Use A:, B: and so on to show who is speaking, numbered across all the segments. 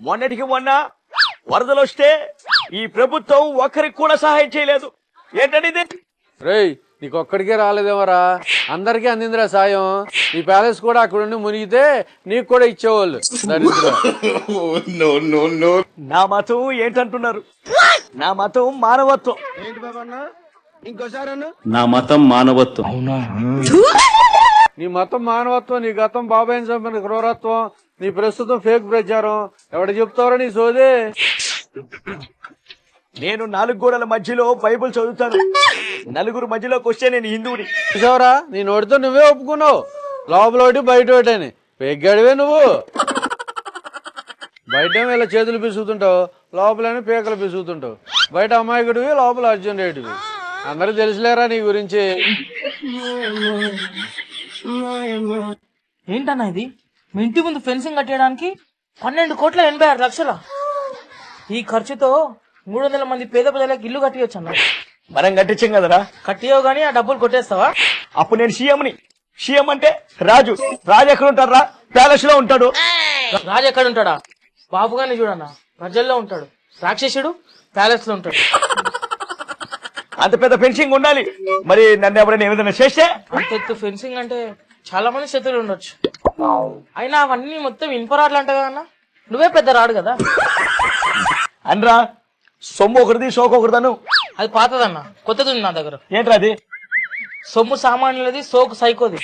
A: మొన్నటికి మొన్న వరదలు వస్తే ఈ ప్రభుత్వం ఒక్కరికి కూడా సహాయం చేయలేదు. ఏంటండి ఇది
B: రేయ్ నీకు ఒక్కడికే రాలేదేమరా? అందరికీ అందిందిరా సాయం. నీ ప్యాలెస్ కూడా అక్కడ ఉండి మునిగితే నీకు కూడా ఇచ్చేవాళ్ళు.
A: నా మతం ఏంటంటున్నారు? నా మతం మానవత్వం.
C: నా మతం మానవత్వం.
B: నీ మతం మానవత్వం నీ గతం బాబాయిని చంపిన క్రూరత్వం నీ ప్రస్తుతం ఫేక్ ప్రచారం. ఎవడ చెప్తావరా నీ సోదే.
A: నేను నాలుగు గోడల మధ్యలో బైబిల్ చదువుతాను. నలుగురు మధ్యలోకి వస్తే నేను హిందువుని.
B: చూసావరా నీ నోటితో నువ్వే ఒప్పుకున్నావు. లోపల ఒకటి బయట ఒకటి అని. నువ్వు. బయట ఇలా చేతులు పిసుకుతుంటావు? లోపలేమో పీకలు పిసుకుతుంటావు. బయట అమాయకుడివి లోపల అర్జున్ రెడ్డివి అందరూ తెలుసులేరా నీ గురించి?
D: ఏంటన్నా ఇది? మీ ఇంటి ముందు ఫెన్సింగ్ కట్టేయడానికి పన్నెండు కోట్ల ఎనభై ఆరు లక్షల? ఈ ఖర్చుతో మూడు వందల మంది పేద ప్రజలకు ఇల్లు కట్టియొచ్చు అన్న
A: మనం కట్టించాం కదరా.
D: కట్టియో గానీ ఆ డబ్బులు కొట్టేస్తావా?
A: అప్పుడు నేను సీఎంని. సీఎం అంటే రాజు. రాజు ఎక్కడ ఉంటారా ప్యాలెస్లో ఉంటాడు.
D: రాజు ఎక్కడ ఉంటాడా? బాబు గాని చూడన్న. ప్రజల్లో ఉంటాడు. రాక్షసుడు ప్యాలెస్లో ఉంటాడు.
A: అంత పెద్ద ఫెన్సింగ్ ఉండాలి. మరి నన్ను ఎవరైనా ఏదైనా చేస్తే?
D: అంత ఎత్తు ఫెన్సింగ్ అంటే చాలా మంది శత్రువులు ఉండొచ్చు. అయినా అవన్నీ మొత్తం ఇన్పరాట్లు అంట కదా అన్న. నువ్వే పెద్ద రాడు కదా.
A: అనరా సొమ్ము ఒకరిది సోకు ఒకరిదను
D: అది పాతదన్న. కొత్తది ఉంది నా దగ్గర.
A: ఏంట్రా అది?
D: సొమ్ము సామాన్యులది సోకు సైకోది.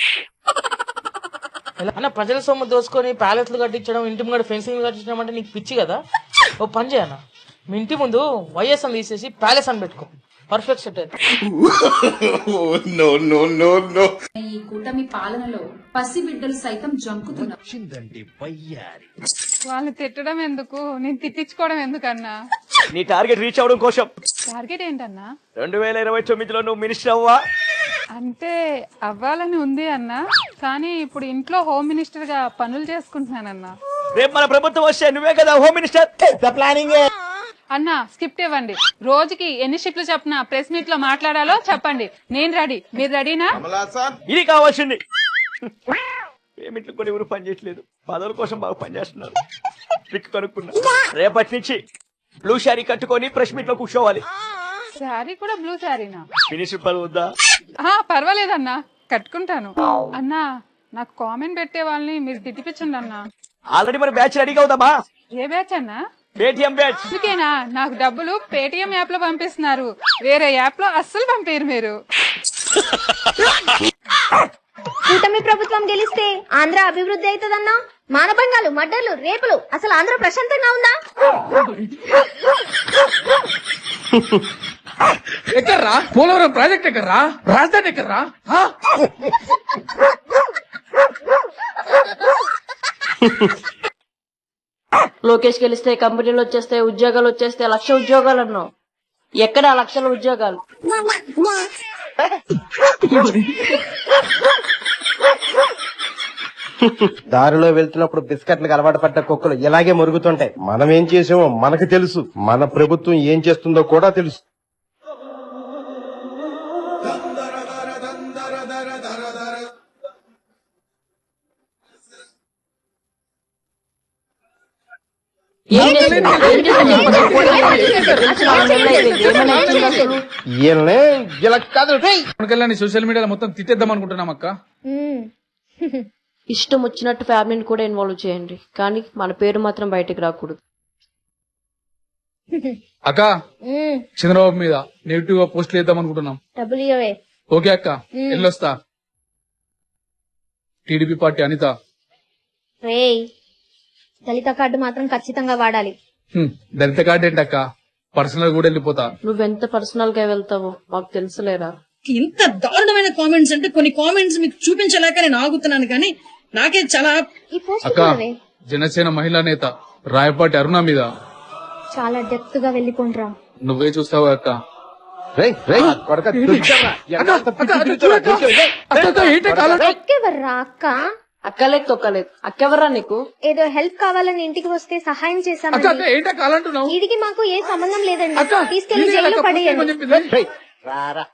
D: ఎలా అన్న ప్రజల సొమ్ము దోసుకొని ప్యాలెస్లు కట్టించడం ఇంటి ముంగడ ఫెన్సింగ్ కట్టించడం అంటే నీకు పిచ్చి కదా? ఓ పని చేయన్న మీ ఇంటి ముందు వైఎస్ అని తీసేసి ప్యాలెస్ అని పెట్టుకో. పర్ఫెక్ట్ సెట్
E: ఈ కూటమి పాలనలో పసిబిడ్డలు సైతం జంకుతున్నారు.
F: వాళ్ళని తిట్టడం ఎందుకు? నేను తిట్టించుకోవడం ఎందుకన్నా?
A: నీ టార్గెట్ రీచ్ అవడం కోసం.
F: టార్గెట్ ఏంటన్నా?
A: రెండు వేల ఇరవై తొమ్మిదిలో నువ్వు మినిస్టర్ అవ్వా?
F: అంటే అవ్వాలని ఉంది అన్న కానీ ఇప్పుడు ఇంట్లో హోమ్ మినిస్టర్గా పనులు చేసుకుంటున్నానన్నా.
A: రేపు మన ప్రభుత్వం వస్తే నువ్వే కదా హోమ్ మినిస్టర్? ప్లానింగ్
F: అన్న స్కిప్ట్ ఇవ్వండి. రోజుకి ఎన్ని షిఫ్ట్లు చెప్పిన ప్రెస్ మీట్లో మాట్లాడాలో చెప్పండి. నేను రెడీ. మీరు రెడీనా?
A: ఇది కావాల్సింది. పేమెంట్లు కొన్ని ఎవరు పని చేయట్లేదు? పదవుల కోసం బాగా పనిచేస్తున్నారు ట్రిక్ కనుక్కున్నా. రేపటి నుంచి బ్లూ శారీ కట్టుకొని ప్రెస్ మీట్లో కూర్చోవాలి.
F: శారీ కూడా బ్లూ శారీనా
A: పదవి వద్దా?
F: ఆ, పర్వాలేదన్నా. కట్టుకుంటాను. అన్నా నాకు కామెంట్ పెట్టే వాళ్ళని మీరు తిట్టిపించండి అన్నా.
A: ఆల్రెడీ మన బ్యాచ్ రెడీగా అవుదామా
F: ఏ బ్యాచ్ అన్నా?
A: పేటిఎం బ్యాచ్
F: అందుకేనా? నాకు డబ్బులు పేటిఎం యాప్లో పంపిస్తున్నారు. వేరే యాప్లో అస్సలు పంపారు మీరు.
G: కూటమి ప్రభుత్వం గెలిస్తే ఆంధ్ర అభివృద్ధి అవుతుందన్నా? మానభంగాలు మర్డర్లు రేపులు అసలు ఆంధ్ర ప్రశాంతంగా ఉందా?
H: ఎక్కర్రా పోలవరం ప్రాజెక్ట్ ఎక్కర్రా రాజధాని ఎక్కర్రా ఆ?
I: లోకేష్ గెలిస్తే కంపెనీలు వచ్చేస్తాయి ఉద్యోగాలు వచ్చేస్తాయి లక్ష ఉద్యోగాలు అన్నావు. ఎక్కడ లక్షల ఉద్యోగాలు?
J: దారిలో వెళ్తున్నప్పుడు బిస్కెట్లకు అలవాటు పడ్డ కుక్కలు ఇలాగే మురుగుతుంటాయి. మనం ఏం చేసామో మనకు తెలుసు. మన ప్రభుత్వం ఏం చేస్తుందో కూడా తెలుసు
I: ఏం చేసింది? ఏం చేసింది చెప్పండి. గెలిచిన ఆరు నెలలు అయిపోయింది. ఏమైనా ఇచ్చిందా అసలు?
J: ఈయననే ఇలా కాదు రేయ్.
H: పవన్ కళ్యాణ్ సోషల్ మీడియాలో మొత్తం తిట్టేద్దాం అనుకుంటున్నాం అక్క.
I: ఇష్టం వచ్చినట్టు ఫ్యామిలీని కూడా ఇన్వాల్వ్ చేయండి. కానీ మన పేరు మాత్రం బయటికి రాకూడదు.
H: అక్క చంద్రబాబు మీద నెగిటివ్గా పోస్టులు వేద్దాం అనుకుంటున్నాం. ఓకే అక్క వెళ్ళొస్తా టీడీపీ పార్టీ అనిత.
G: రేయ్! దళిత కార్డు మాత్రం ఖచ్చితంగా వాడాలి
H: హ్మ్, దళిత కార్డు ఏంటి అక్క పర్సనల్ కూడా వెళ్ళిపోతా
I: నువ్వెంత పర్సనల్గా వెళ్తావో మాకు తెలుసులేరా
K: ఇంత దారుణమైన కామెంట్స్ అంటే కొన్ని కామెంట్స్ మీకు చూపించలేక నేను ఆగుతున్నాను కానీ నాకే చాలా
H: అక్క జనసేన మహిళా నేత రాయపాటి అరుణ మీద
G: చాలా డెప్త్గా వెళ్ళిపోండ్రా
H: నువ్వే చూస్తావా అక్క. అక్క,
I: అక్కలేదు తొక్కలేదు. అక్కెవరా నీకు?
G: ఏదో హెల్ప్ కావాలని ఇంటికి వస్తే సహాయం
H: అక్క
G: చేశామండి
H: ఏంటి
G: వీడికి మాకు ఏ సంబంధం లేదండి.
H: అక్క తీసుకెళ్ళి
G: పడేయండి
H: చేయమని చెప్పింది.
J: రేయ్, రారా.